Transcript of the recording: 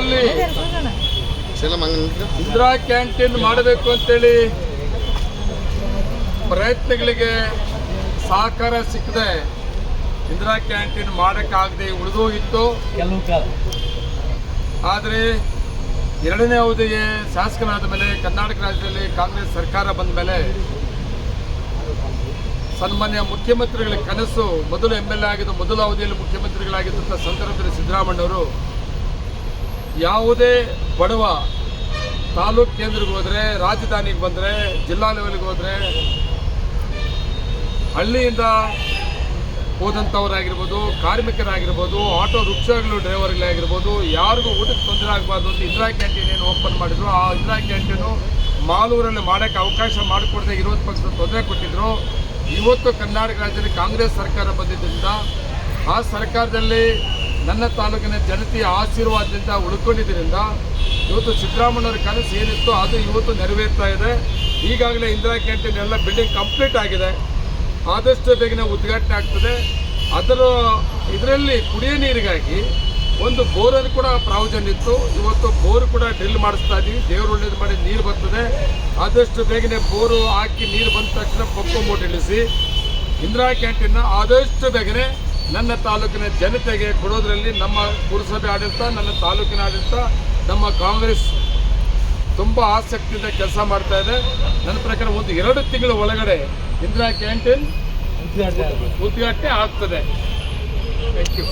ಊರಲ್ಲಿ ಇಂದಿರಾ ಕ್ಯಾಂಟೀನ್ ಮಾಡಬೇಕು ಅಂತೇಳಿ ಪ್ರಯತ್ನಗಳಿಗೆ ಸಹಕಾರ ಸಿಕ್ಕದೆ. ಇಂದಿರಾ ಕ್ಯಾಂಟೀನ್ ಮಾಡೋಕ್ಕಾಗದೆ ಉಳಿದೋಗಿತ್ತು. ಆದರೆ ಎರಡನೇ ಅವಧಿಗೆ ಶಾಸಕನಾದ ಮೇಲೆ ಕರ್ನಾಟಕ ರಾಜ್ಯದಲ್ಲಿ ಕಾಂಗ್ರೆಸ್ ಸರ್ಕಾರ ಬಂದ ಮೇಲೆ ಸನ್ಮಾನ್ಯ ಮುಖ್ಯಮಂತ್ರಿಗಳ ಕನಸು ಮೊದಲು ಎಂ ಎಲ್ ಎ ಆಗಿದ್ದ ಮೊದಲ ಅವಧಿಯಲ್ಲಿ ಮುಖ್ಯಮಂತ್ರಿಗಳಾಗಿದ್ದಂಥ ಸಂದರ್ಭದಲ್ಲಿ ಸಿದ್ದರಾಮಣ್ಣವರು ಯಾವುದೇ ಬಡವ ತಾಲೂಕು ಕೇಂದ್ರಕ್ಕೆ ಹೋದರೆ, ರಾಜಧಾನಿಗೆ ಬಂದರೆ, ಜಿಲ್ಲಾ ಲೆವೆಲ್ಗೆ ಹೋದರೆ, ಹಳ್ಳಿಯಿಂದ ಹೋದಂಥವರಾಗಿರ್ಬೋದು, ಕಾರ್ಮಿಕರಾಗಿರ್ಬೋದು, ಆಟೋ ರಿಕ್ಷಾಗಳು ಡ್ರೈವರ್ಗಳಾಗಿರ್ಬೋದು ಯಾರಿಗೂ ಊಟಕ್ಕೆ ತೊಂದರೆ ಆಗಬಾರ್ದು ಅಂತ ಇಂದಿರಾ ಕ್ಯಾಂಟೀನ್ ಏನು ಓಪನ್ ಮಾಡಿದ್ರು. ಆ ಇಂದಿರಾ ಕ್ಯಾಂಟೀನು ಮಾಲೂರಲ್ಲಿ ಮಾಡೋಕ್ಕೆ ಅವಕಾಶ ಮಾಡಿಕೊಡದೆ ವಿರೋಧ ಪಕ್ಷದ ತೊಂದರೆ ಕೊಟ್ಟಿದ್ರು. ಇವತ್ತು ಕರ್ನಾಟಕ ರಾಜ್ಯದಲ್ಲಿ ಕಾಂಗ್ರೆಸ್ ಸರ್ಕಾರ ಬಂದಿದ್ದರಿಂದ ಆ ಸರ್ಕಾರದಲ್ಲಿ ನನ್ನ ತಾಲೂಕಿನ ಜನತೆಯ ಆಶೀರ್ವಾದದಿಂದ ಉಳ್ಕೊಂಡಿದ್ದರಿಂದ ಇವತ್ತು ಸಿದ್ದರಾಮಣ್ಣವ್ರ ಕನಸು ಏನಿತ್ತು ಅದು ಇವತ್ತು ನೆರವೇರ್ತಾ ಇದೆ. ಈಗಾಗಲೇ ಇಂದಿರಾ ಕ್ಯಾಂಟೀನ್ ಎಲ್ಲ ಬಿಲ್ಡಿಂಗ್ ಕಂಪ್ಲೀಟ್ ಆಗಿದೆ. ಆದಷ್ಟು ಬೇಗನೆ ಉದ್ಘಾಟನೆ ಆಗ್ತದೆ. ಅದರ ಇದರಲ್ಲಿ ಕುಡಿಯೋ ನೀರಿಗಾಗಿ ಒಂದು ಬೋರಲ್ಲಿ ಕೂಡ ಪ್ರಾವಜನ್ ಇತ್ತು. ಇವತ್ತು ಬೋರ್ ಕೂಡ ಡ್ರಿಲ್ ಮಾಡಿಸ್ತಾ ಇದ್ದೀವಿ ದೇವರು ಒಳ್ಳೇದು ಮಾಡಿ ನೀರು ಬರ್ತದೆ. ಆದಷ್ಟು ಬೇಗನೆ ಬೋರು ಹಾಕಿ ನೀರು ಬಂದ ತಕ್ಷಣ ಪಕ್ಕ ಮೋಟಿಳಿಸಿ ಇಂದಿರಾ ಕ್ಯಾಂಟೀನ್ನ ಆದಷ್ಟು ಬೇಗನೆ ನನ್ನ ತಾಲೂಕಿನ ಜನತೆಗೆ ಕೊಡೋದ್ರಲ್ಲಿ ನಮ್ಮ ಪುರಸಭೆ ಆಡಳಿತ ನನ್ನ ತಾಲೂಕಿನ ಆಡಳಿತ ನಮ್ಮ ಕಾಂಗ್ರೆಸ್ ತುಂಬ ಆಸಕ್ತಿಯಿಂದ ಕೆಲಸ ಮಾಡ್ತಾ ಇದೆ. ನನ್ನ ಪ್ರಕಾರ ಒಂದು ಎರಡು ತಿಂಗಳ ಒಳಗಡೆ ಇಂದಿರಾ ಕ್ಯಾಂಟೀನ್ ಉದ್ಘಾಟನೆ ಆಗ್ತದೆ. Thank you